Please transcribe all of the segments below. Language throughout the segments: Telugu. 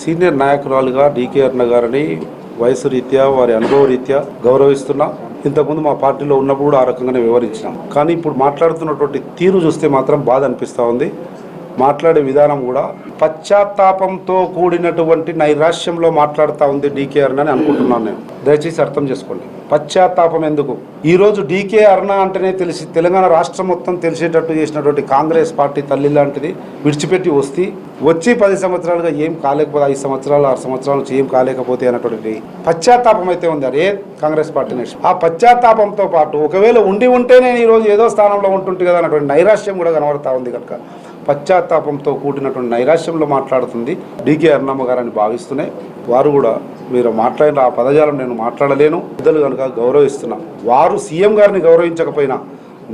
సీనియర్ నాయకురాలుగా డీకే అరుణ గారిని వయసు రీత్యా వారి అనుభవ రీత్యా గౌరవిస్తున్నా. ఇంతకుముందు మా పార్టీలో ఉన్నప్పుడు కూడా ఆ రకంగానే వివరించినాం కానీ ఇప్పుడు మాట్లాడుతున్నటువంటి తీరు చూస్తే మాత్రం బాధ అనిపిస్తూ ఉంది. మాట్లాడే విధానం కూడా పశ్చాత్తాపంతో కూడినటువంటి నైరాశ్యంలో మాట్లాడుతూ ఉంది డీకే అని అనుకుంటున్నాను నేను. దయచేసి అర్థం చేసుకోండి. పశ్చాత్తాపం ఎందుకు? ఈరోజు డీకే అరుణ అంటేనే తెలిసి తెలంగాణ రాష్ట్రం మొత్తం తెలిసేటట్టు చేసినటువంటి కాంగ్రెస్ పార్టీ తల్లి లాంటిది విడిచిపెట్టి వస్తే వచ్చి పది సంవత్సరాలుగా ఏం కాలేకపోతే ఐదు సంవత్సరాలు ఆరు సంవత్సరాల నుంచి ఏం కాలేకపోతే అన్నటువంటి పశ్చాత్తాపం అయితే ఉంది. అరే కాంగ్రెస్ పార్టీ నేషన్ ఆ పశ్చాత్తాపంతో పాటు ఒకవేళ ఉండి ఉంటే నేను ఈరోజు ఏదో స్థానంలో ఉంటుంటే కదా అన్నటువంటి నైరాశ్యం కూడా కనబడతా ఉంది కనుక. పశ్చాత్తాపంతో కూడినటువంటి నైరాశ్యంలో మాట్లాడుతుంది డీకే అరుణమ్మ గారని భావిస్తున్నాయి. వారు కూడా మీరు మాట్లాడిన ఆ పదజాలం నేను మాట్లాడలేను. పెద్దలు కనుక గౌరవిస్తున్నా. వారు సీఎం గారిని గౌరవించకపోయినా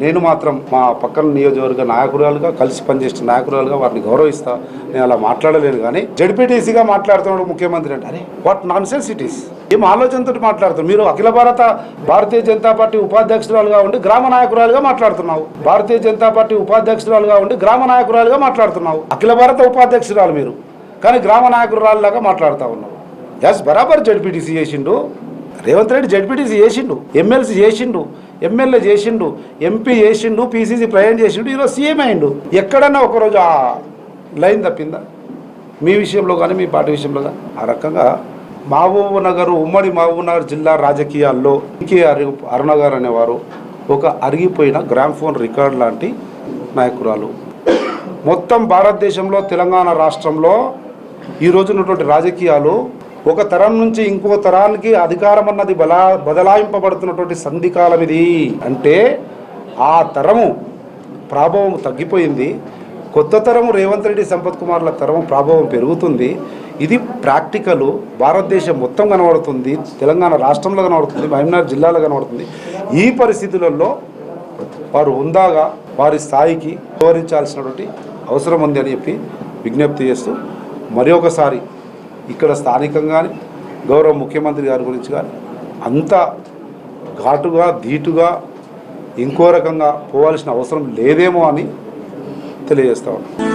నేను మాత్రం మా పక్కన నియోజకవర్గ నాయకురాలుగా కలిసి పనిచేసిన నాయకురాలుగా వారిని గౌరవిస్తా. నేను అలా మాట్లాడలేను కానీ జడ్పీటీసీగా మాట్లాడుతున్నాడు ముఖ్యమంత్రి అంటే అరే what nonsense it is ఏం ఆలోచనతో మాట్లాడుతున్నారు మీరు అఖిల భారత భారతీయ జనతా పార్టీ ఉపాధ్యక్షురాలుగా ఉండి గ్రామ నాయకురాలుగా మాట్లాడుతున్నావు. భారతీయ జనతా పార్టీ ఉపాధ్యక్షురాలుగా ఉండి గ్రామ నాయకురాలుగా మాట్లాడుతున్నావు. అఖిల భారత ఉపాధ్యక్షురాలు మీరు. కానీ గ్రామ నాయకురాలులాగా మాట్లాడుతూ ఉన్నావు. ఎస్ బరాబర్ జడ్పీటీసీ చేసిండు. రేవంత్ రెడ్డి జడ్పీటీసీ చేసిండు ఎమ్మెల్సీ చేసిండు ఎమ్మెల్యే చేసిండు ఎంపీ చేసిండు పీసీసీ ప్రయాణం చేసిండు ఈరోజు సీఎం అయిండు. ఎక్కడన్నా ఒకరోజు ఆ లైన్ తప్పిందా? మీ విషయంలో కానీ మీ పార్టీ విషయంలో కానీ? ఆ రకంగా మహబూబ్ నగర్ ఉమ్మడి మహబూబ్ నగర్ జిల్లా రాజకీయాల్లో ఇంకే అరు అరుణ గారు అనేవారు ఒక అరిగిపోయిన గ్రామ్ఫోన్ రికార్డ్ లాంటి నాయకురాలు. మొత్తం భారతదేశంలో తెలంగాణ రాష్ట్రంలో ఈ రోజున్నటువంటి రాజకీయాలు ఒక తరం నుంచి ఇంకో తరానికి అధికారం అన్నది బలా బదలాయింపబడుతున్నటువంటి సంధికాలం ఇది. అంటే ఆ తరము ప్రాభవం తగ్గిపోయింది. కొత్త తరము రేవంత్ రెడ్డి సంపత్ కుమార్ల తరం ప్రాభవం పెరుగుతుంది. ఇది ప్రాక్టికల్. భారతదేశం మొత్తం కనబడుతుంది. తెలంగాణ రాష్ట్రంలో కనబడుతుంది. మహబూబ్నగర్ జిల్లాలో కనబడుతుంది. ఈ పరిస్థితులలో వారు ఉందాగా వారి స్థాయికి వివరించాల్సినటువంటి అవసరం ఉంది అని చెప్పి విజ్ఞప్తి చేస్తూ మరి ఒకసారి ఇక్కడ స్థానికంగానే గౌరవ ముఖ్యమంత్రి గారి గురించి కానీ అంత ఘాటుగా ధీటుగా ఇంకో రకంగా పోవాల్సిన అవసరం లేదేమో అని తెలియజేస్తా ఉన్నాను